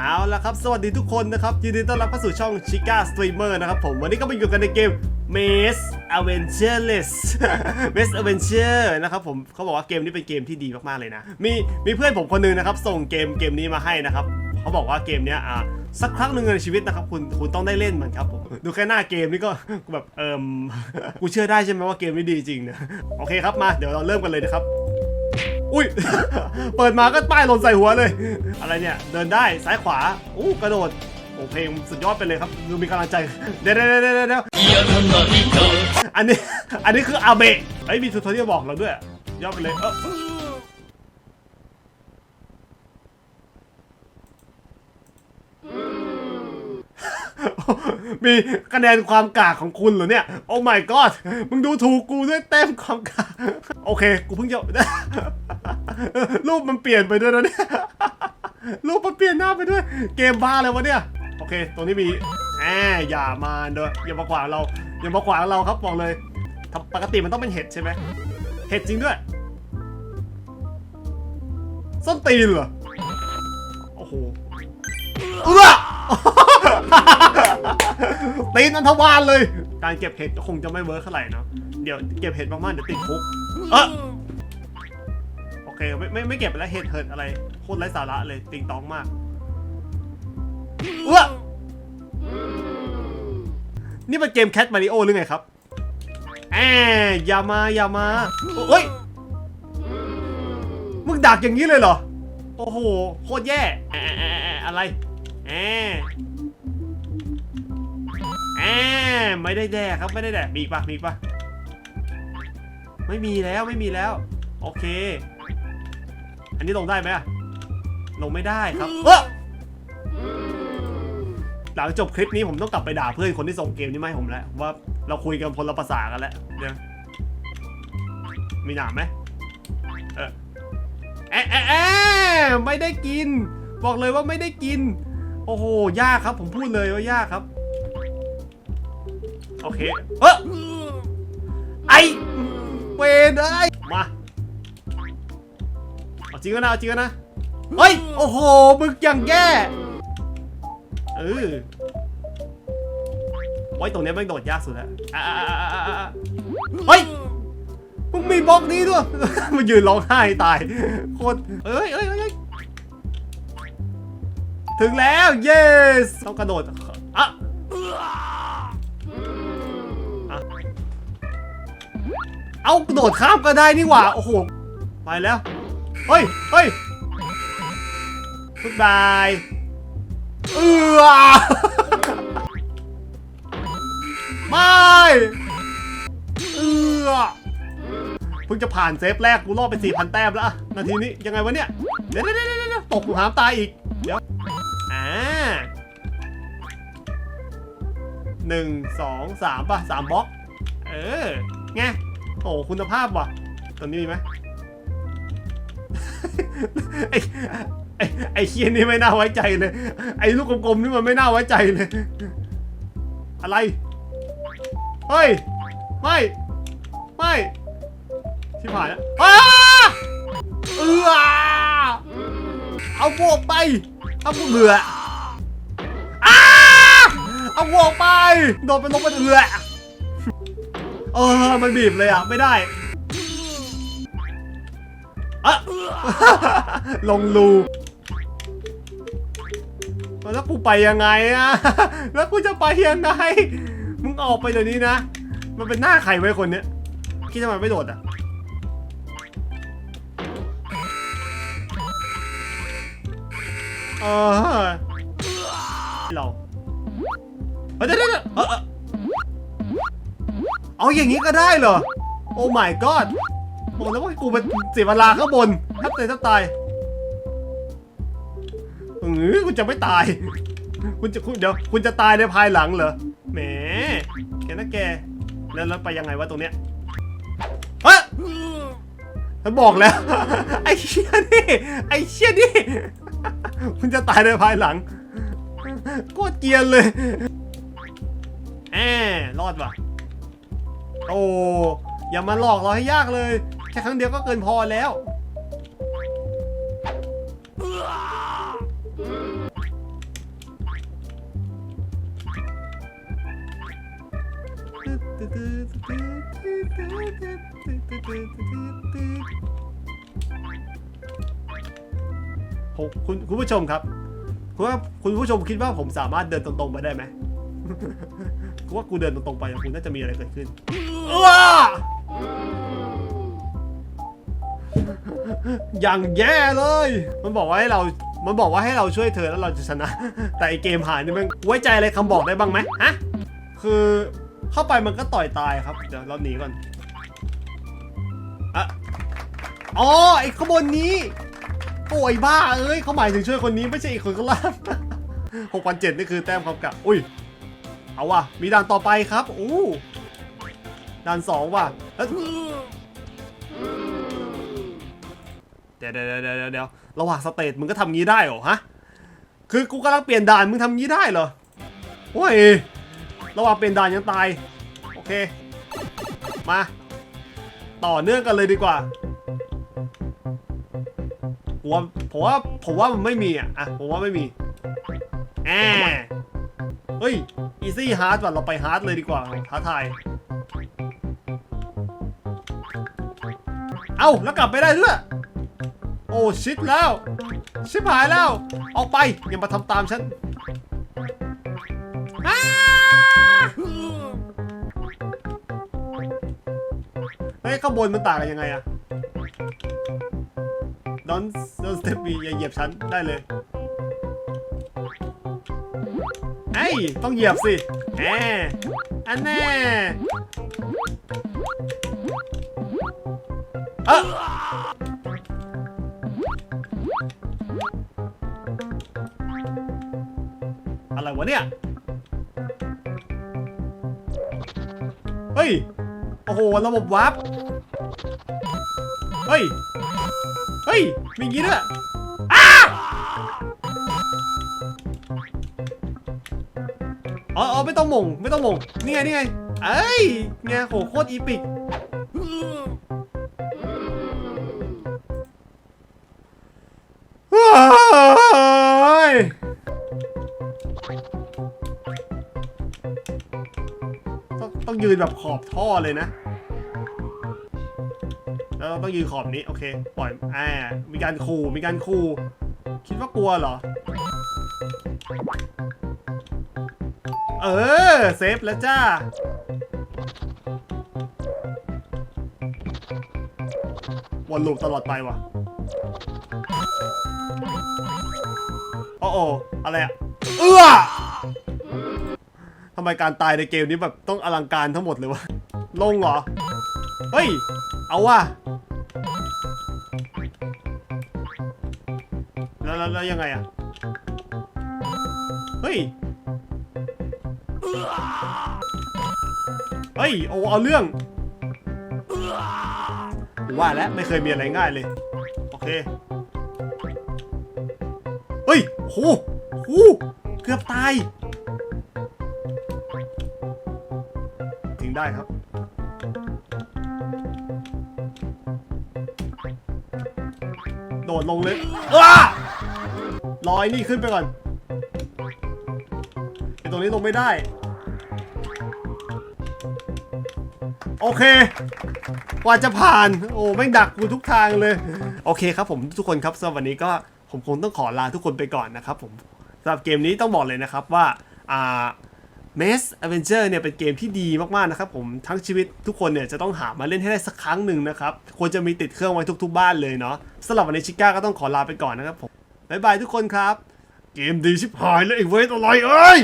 เอาละครับ สวัสดีทุกคนนะครับ ยินดีต้อนรับเข้าสู่ช่อง Chica Streamer นะครับผมวันนี้ก็มาอยู่กันในเกม Maze Aventureless Maze Adventure นะครับผมเขาบอกว่าเกมนี้เป็นเกมที่ดีมาก ๆ เลยนะ มีมีเพื่อนผมคนนึงนะครับ ส่งเกมเกมนี้มาให้นะครับ เขาบอกว่าเกมเนี้ยอ่าสักครั้งหนึ่งในชีวิตนะครับคุณคุณต้องได้เล่นมันครับผมดูแค่หน้าเกมนี่ก็แบบเอิมกูเชื่อได้ใช่ไหมว่าเกมนี้ดีจริงนะโอเคครับมาเดี๋ยวเราเริ่มกันเลยนะครับ อุ้ย เปิดมาก็ป้ายหล่นใส่หัวเลย อะไรเนี่ย เดินได้ซ้ายขวาอู้กระโดด โอ้เพลงสุดยอดไปเลยครับ ดูมีกำลังใจ เดี๋ยวเดี๋ยวเดี๋ยวเดี๋ยวอันนี้ อันนี้คืออาเบะเฮ้ยมีทูทอเรียบอกเราด้วย ยอดไปเลยเออ มีคะแนนความกากของคุณเหรอเนี่ย โอ้ my god มึงดูถูกกูด้วยเต็มความกากโอเค กูเพิ่งจะ รูปมันเปลี่ยนไปด้วยนะเนี่ยรูปมันเปลี่ยนหน้าไปด้วย เกมบ้าเลยวะเนี่ย โอเค ตรงนี้มีแอบอย่ามาเด้ออย่ามาขวางเรา อย่ามาขวางเราครับบอกเลยปกติมันต้องเป็นเห็ดใช่ไหมเห็ดจริงด้วย ส้นตีนเหรอ โอ้โหเออ ตีนอันทวานเลย การเก็บเห็ดก็คงจะไม่เวิร์คเท่าไหร่เนาะเดี๋ยวเก็บเห็ดมากๆเดี๋ยวติดคุกเออโอเคไม่ไม่ไม่เก็บไปแล้วเห็ดเหิดอะไรโคตรไร้สาระเลยติงตองมากเออนี่เป็นเกมแคทมาริโอหรือไงครับแอบอย่ามาอย่ามาเฮ้ยมึงดักอย่างนี้เลยเหรอ โอ้โห โคตรแย่แอะแอะแอะอะไรแอบแอบ ไม่ได้แดกครับไม่ได้แดกมีอีกปะมีอีกปะไม่มีแล้วไม่มีแล้ว โอเค อันนี้ลงได้ไหมอะลงไม่ได้ครับเออหลังจบคลิปนี้ผมต้องกลับไปด่าเพื่อนคนที่ส่งเกมนี้มาให้ผมแล้ว ว่าเราคุยกันคนละภาษากันแล้วเดี๋ยวมีหนามไหมเออแอะแอะแอะไม่ได้กิน บอกเลยว่าไม่ได้กิน โอ้โหยากครับ ผมพูดเลยว่ายากครับ โอเค เออไอเวนเอ้ยมาเอาจริงก็นะเอาจริงก็นะเฮ้ยโอ้โหมึงอย่างแย่เออไว้ตรงเนี้ยแม่งโดดยากสุดแล้วอะอะอะอะอะอะเฮ้ยมึงมีบล็อกนี้ด้วย มันยืนร้องไห้ตายโคตรเอ้ยเอ้ยเอ้ยเอ้ยถึงแล้ว yes ต้องกระโดด เอาโดดข้ามก็ได้นี่หว่า โอ้โห ไปแล้ว เฮ้ย เฮ้ยทุกบายเอือไม่เอือเพิ่งจะผ่านเซฟแรกกูรอดไป 4,000 แต้มแล้วอะนาทีนี้ยังไงวะเนี่ย เดี๋ยวเดี๋ยวเดี๋ยวตกหลุมหามตายอีก เดี๋ยว อ่าหนึ่งสองสามป่ะสามบล็อก เออไง โอ้คุณภาพว่ะ ตอนนี้มีไหมไอ้ไอ้ไอ้เคียนี่ไม่น่าไว้ใจเลย ไอ้ลูกกลมๆนี่มันไม่น่าไว้ใจเลย อะไร เฮ้ย ไม่ ไม่ชิบหายแล้วอ้าเออเอาพวกไป เอาพวกเบื่ออ้าเอาพวกไป โดนเป็นลงเป็นเอือ ออมันบีบเลยอะ ไม่ได้อะลงรูแล้วกูไปยังไงอะแล้วกูจะไปยังไง มึงออกไปเดี๋ยวนี้นะ มันเป็นหน้าใครไว้คนเนี้ย คิดทำไมไม่โดดอะ เออเราเฮ้ยเดี๋ยวเดี๋ยว เอาอย่างนี้ก็ได้เหรอ โอ้ my god โอ้แล้วกูเป็นเสียเวลาข้างบนแทบตายแทบตายเออคุณจะไม่ตาย คุณจะคุณเดี๋ยวคุณจะตายในภายหลังเหรอ แหม แกนะแก แล้วแล้วไปยังไงวะตรงเนี้ยเฮ้ยฉันบอกแล้ว ไอ้เชี่ยนี่ ไอ้เชี่ยนี่ คุณจะตายในภายหลัง โคตรเกียนเลยแอบรอดว่ะ โอ้ยอย่ามาหลอกเราให้ยากเลย แค่ครั้งเดียวก็เกินพอแล้ว คุณคุณผู้ชมครับ คุณว่าคุณผู้ชมคิดว่าผมสามารถเดินตรงๆไปได้ไหมคุณว่ากูเดินตรงๆไปคุณน่าจะมีอะไรเกิดขึ้น ว้าอย่างแย่เลย มันบอกว่าให้เรา มันบอกว่าให้เราช่วยเธอแล้วเราจะชนะ แต่ไอเกมหายนี่มันไว้ใจอะไรคำบอกได้บ้างไหมฮะ คือเข้าไปมันก็ต่อยตายครับ เดี๋ยวเราหนีก่อนอะอ๋อไอ้ขบวนนี้โอ้ยบ้าเอ้ยเขาหมายถึงช่วยคนนี้ไม่ใช่อีกคนข้างล่างหกพันเจ็ดนี่คือแต้มคำกลับ อุ้ย เอาว่ะ มีด่านต่อไปครับ อู้ ด่านสองว่ะแล้วเดี๋ยวเดี๋ยวเดี๋ยวเดี๋ยวระหว่างสเตจมึงก็ทำงี้ได้เหรอฮะ คือกูกำลังเปลี่ยนด่านมึงทำงี้ได้เหรอ โอ้ย ระหว่างเปลี่ยนด่านยังตาย โอเค มา ต่อเนื่องกันเลยดีกว่าผมว่าผมว่าผมว่ามันไม่มีอะอะผมว่าไม่มีแอบเฮ้ย อีซี่ฮาร์ดว่ะเราไปฮาร์ดเลยดีกว่าท้าทาย เอ้าแล้วกลับไปได้ด้วย โอ้ชิดแล้ว ชิบหายแล้ว ออกไปอย่ามาทำตามฉันอ้าเฮ้ยข้างบนมันต่างกันยังไงอะดอนดอนสเตปมีอย่าเหยียบฉันได้เลยไอ้ยต้องเหยียบสิแหมอันแน่ เอะอะไรวะเนี่ย เฮ้ย โอ้โห ระบบวาร์ป เฮ้ย เฮ้ย มีงี้ด้วยอ้าอ๋อไม่ต้องมง ไม่ต้องมง นี่ไง นี่ไง เอ้ยไงโหโคตรอีปิก ต้องยืนแบบขอบท่อเลยนะ แล้วเราต้องยืนขอบนี้ โอเค ปล่อยอ่ามีการขู่ มีการขู่ คิดว่ากลัวเหรอ เออ เซฟแล้วจ้า วนลูปตลอดไปว่ะโอ้โออะไรอะเอื้อ ทำไมการตายในเกมนี้แบบต้องอลังการทั้งหมดเลยวะ ลงเหรอ เฮ้ย เอาว่ะแล้วแล้วแล้วยังไงอะเฮ้ย เฮ้ย โอ้เอาเรื่อง ว่าแล้วไม่เคยมีอะไรง่ายเลย โอเค เฮ้ยโหโหเกือบตาย ได้ครับ โดดลงเลยอ้าลอยนี่ขึ้นไปก่อนไอตรงนี้ลงไม่ได้ โอเคกว่าจะผ่าน โอ้ไม่งดักกูทุกทางเลย โอเคครับผมทุกคนครับสำหรับวันนี้ก็ผมคงต้องขอลาทุกคนไปก่อนนะครับผมสำหรับเกมนี้ต้องบอกเลยนะครับว่า อ่า m e s Avenger เนี่ยเป็นเกมที่ดีมากๆนะครับผมทั้งชีวิตทุกคนเนี่ยจะต้องหามาเล่นให้ได้สักครั้งหนึ่งนะครับควรจะมีติดเครื่องไว้ทุกๆบ้านเลยเนาะสำหรับวันนี้ชิก้าก็ต้องขอลาไปก่อนนะครับผมบ๊ายบายทุกคนครับ เกมดีชิบหายเลยไอ้เวทอะไรเอ้ย